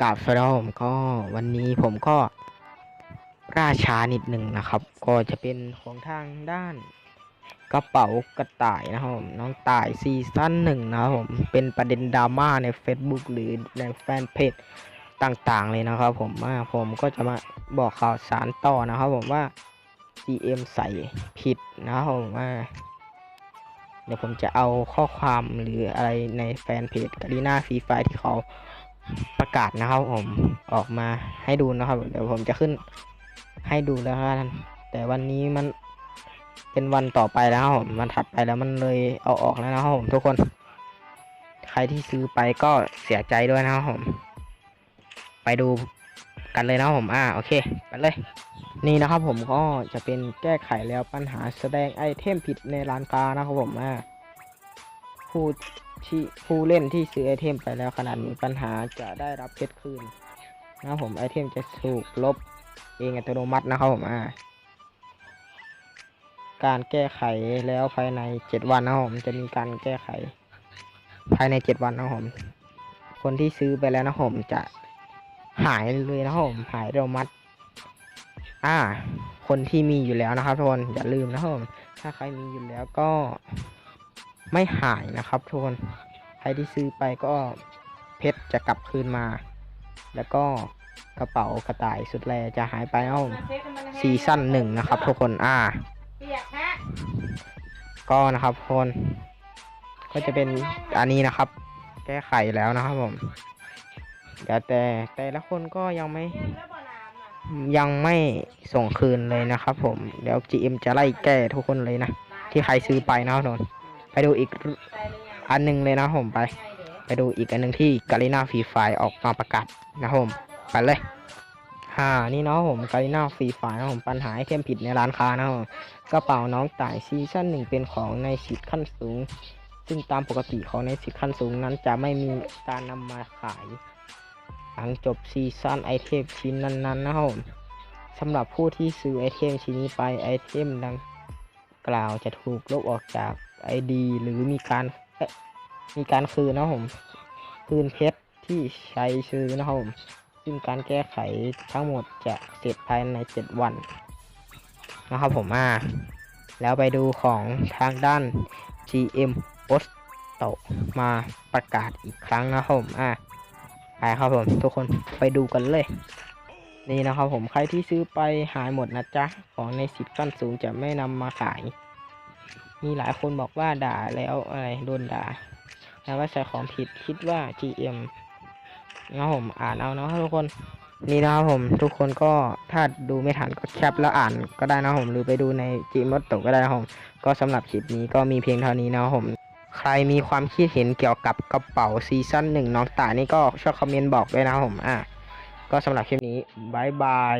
กราบสวัสดีผมก็วันนี้ผมก็ราช้านิดหนึ่งนะครับ ก็จะเป็นของทางด้านกระเป๋ากระต่ายนะครับผมน้องต่ายซีซั่นหนึ่งนะครับผมเป็นประเด็นดราม่าใน Facebook หรือในแฟนเพจต่างๆเลยนะครับผมว่าผมก็จะมาบอกข่าวสารต่อนะครับผมว่า GM ใส่ผิดนะครับผมว่าเดี๋ยวผมจะเอาข้อความหรืออะไรในแฟนเพจกาลีนาฟรีไฟที่เขา ประกาศนะครับผมออกมาให้ดูนะครับ เดี๋ยวผมจะขึ้นให้ดูแล้วกันแต่วันนี้มันเป็นวันต่อไปแล้วครับผมมันถัดไปแล้วมันเลยเอาออกแล้วนะครับผมทุกคน ใครที่ซื้อไปก็เสียใจด้วยนะครับผม ไปดูกันเลยนะครับผมอ่าโอเคไปเลยนี่นะครับผมก็จะเป็นแก้ไขแล้วปัญหาแสดงไอเทมผิดในร้านค้านะครับผมอ่าผู้ ที่ผู้เล่นที่ซื้อไอเทมไปแล้วขนาดมีปัญหาจะได้รับเพชรคืนนะผมไอเทมจะถูกลบเองอัตโนมัตินะครับผมอ่าการแก้ไขแล้วภายในเจ็ดวันนะผมจะมีการแก้ไข ภายในเจ็ดวันนะผมคนที่ซื้อไปแล้วนะผมจะหายเลยนะผมหายอัตโนมัติอ่า คนที่มีอยู่แล้วนะครับทุกคนอย่าลืมนะครับผมถ้าใครมีอยู่แล้วก็ ไม่หายนะครับทุกคนใครที่ซื้อไปก็เพชรจะกลับคืนมา แล้วก็กระเป๋ากระต่ายสุดแลจะหายไปนะครับซีซั่นหนึ่งนะครับ ทุกคนอ่าก็นะครับทุกคนก็จะเป็นอันนี้นะครับ แก้ไขแล้วนะครับผมเดี๋ยวแต่แต่ละคนก็ยังไม่ยังไม่ส่งคืนเลยนะครับผม เดี๋ยว GM จะไล่แก้ทุกคนเลยนะ ที่ใครซื้อไปนะครับนน ไปดูอีกอันหนึงเลยนะผมไป ไปดูอีกอันหนึงที่กาลิน่าฟรีไฟออกมาประกาศนะผมไปเลยฮ่านี่เนาะผมกาลิน่าฟรีไฟนะผมปัญหาไอเทมผิดในร้านค้านะผมกระเป๋าน้องต่ายซีซั่นหนึ่งเป็นของในสิทธิ์ขั้นสูง ซึ่งตามปกติของในสิทธิ์ขั้นสูงนั้นจะไม่มีการนำมาขาย หลังจบซีซั่นไอเทมชิ้นนั้นๆนะครับผมสำหรับผู้ที่ซื้อไอเทมชิ้นนี้ไปไอเทมดังกล่าวจะถูกลบออกจาก ID หรือมีการมีการคืนนะครับผมคืนเพชรที่ใช้ซื้อนะครับผมซึ่งการแก้ไขทั้งหมดจะเสร็จภายใน 7 วันนะครับผมอ่าแล้วไปดูของทางด้าน GM p o s t มาประกาศอีกครั้งนะครับผมอ่าไปครับผมทุกคนไปดูกันเลย นี่นะครับผมใครที่ซื้อไปหายหมดนะจ๊ะ ของในสิบขั้นสูงจะไม่นำมาขาย มีหลายคนบอกว่าด่าแล้วอะไรโดนด่าแล้วว่าใช้ของผิดคิดว่า GM นะผมอ่านเอาเนาะทุกคนนี่นะครับผมทุกคนก็ถ้าดูไม่ทันก็แคปแล้วอ่านก็ได้นะผมหรือไปดูใน GM มดตกก็ได้นะผมก็สำหรับคลิปนี้ก็มีเพียงเท่านี้นะผมใครมีความคิดเห็นเกี่ยวกับกระเป๋าซีซั่นหนึ่งน้องตานี่ก็ช่วยคอมเมนต์บอกด้วยนะผมอะก็สำหรับคลิปนี้บายบาย